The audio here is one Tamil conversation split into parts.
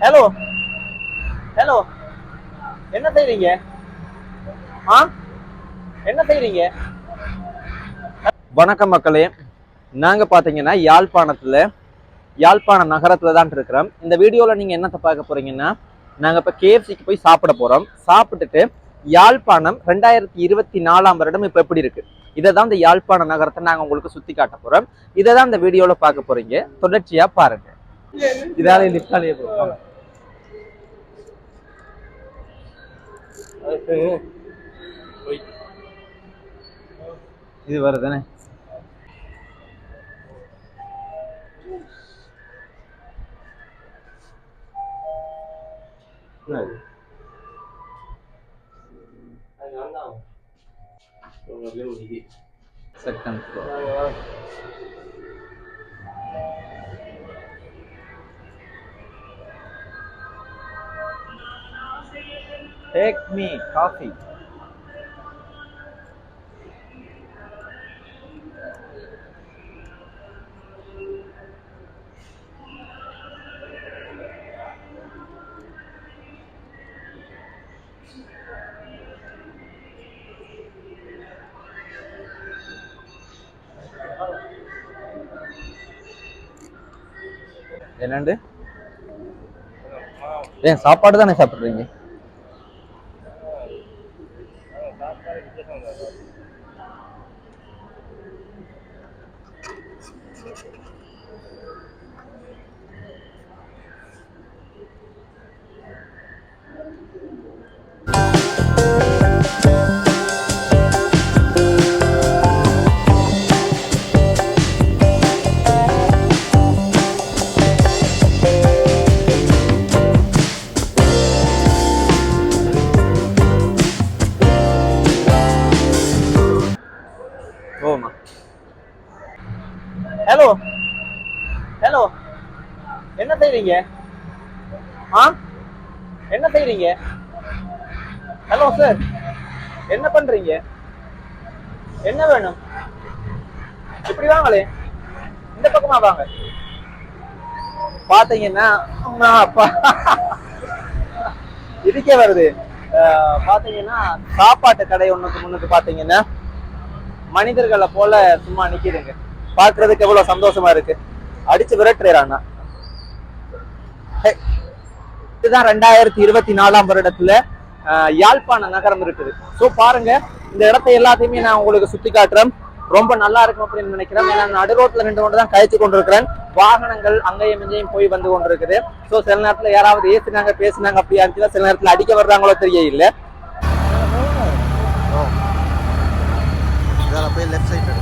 ஹலோ ஹலோ என்ன செய்றீங்க? ஆ? என்ன செய்றீங்க? வணக்கம் மக்களே. நாங்க பாத்தீங்கன்னா யாழ்ப்பாணத்துல யாழ்ப்பாண நகரத்துல தான் இருக்கிறோம். இந்த வீடியோல நீங்க என்னத்தை பார்க்க போறீங்கன்னா நாங்க இப்ப கேஎஃப்சிக்கு போய் சாப்பிட போறோம். சாப்பிட்டுட்டு யாழ்ப்பாணம் ரெண்டாயிரத்தி இருபத்தி நாலாம் வருடம் இப்போ எப்படி இருக்கு? இதை தான் இந்த யாழ்ப்பாண நகரத்தை நாங்க உங்களுக்கு சுத்தி காட்ட போறோம். இதை தான் இந்த வீடியோவில் பார்க்க போறீங்க. தொடர்ச்சியா பாருங்க. இதாலே லிப்டாலே போகும் இது வருதானே second floor take me coffee என்னண்டு? ஏன் சாப்பாடு தானே சாப்பிட்றீங்க? 他他一直上来了。ஹலோ என்ன செய்றீங்க? ஆ? என்ன செய்றீங்க? ஹலோ சார் என்ன பண்றீங்க? என்ன வேணும்? இப்படி வாங்களே. இந்த பக்கமா வாங்க. பாத்தீங்கன்னா அம்மா அப்பா. இதுக்கே வருது. அஹ், பாத்தீங்கன்னா சாப்பாட்டு கடை ஒண்ணுக்கு முன்னுக்கு பாத்தீங்கன்னா மனிதர்களை போல சும்மா நிக்குதுங்க. பாக்குறதுக்கு எவ்வளவு சந்தோஷமா இருக்கு. அடிச்சு விரட்டுறானா? இதுதான் ரெண்டாயிரத்தி இருபத்தி நாலாம் வருடத்துல யாழ்ப்பாண நகரம் இருக்குது. ஸோ பாருங்க இந்த இடத்த எல்லாத்தையுமே நான் உங்களுக்கு சுத்தி காட்டுறேன். ரொம்ப நல்லா இருக்கும் அப்படின்னு நினைக்கிறேன். ஏன்னா நான் நடு ரோட்ல நின்று கொண்டு தான் கழிச்சு கொண்டிருக்கிறேன். வாகனங்கள் அங்கேயும் இங்கேயும் போய் வந்து கொண்டிருக்குது. ஸோ சில நேரத்துல யாராவது ஏசினாங்க பேசுனாங்க அப்படியா இருந்துச்சுன்னா சில நேரத்துல அடிக்க வர்றாங்களோ தெரியல. போய் லெஃப்ட் சைட்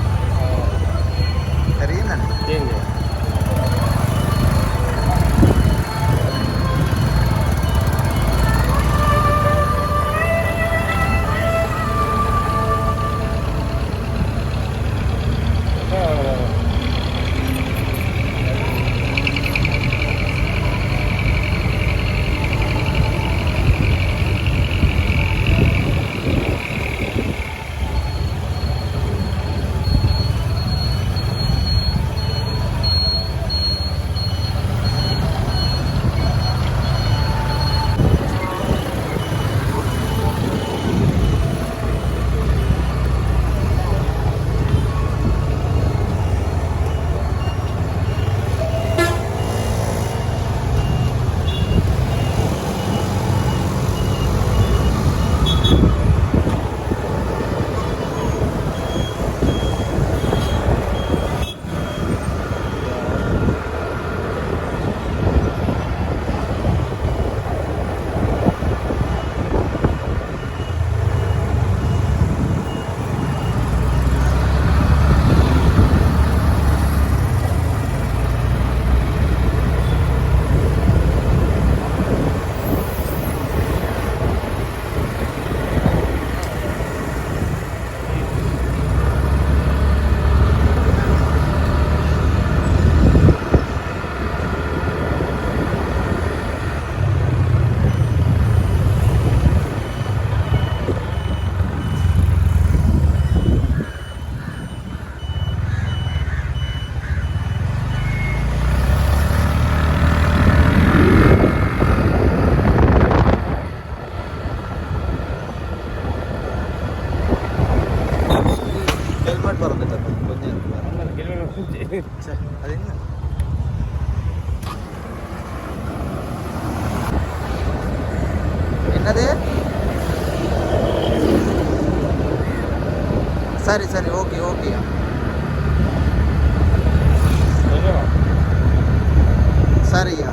அது என்ன? என்னது? சரி சரி ஓகே ஓகே. சரியா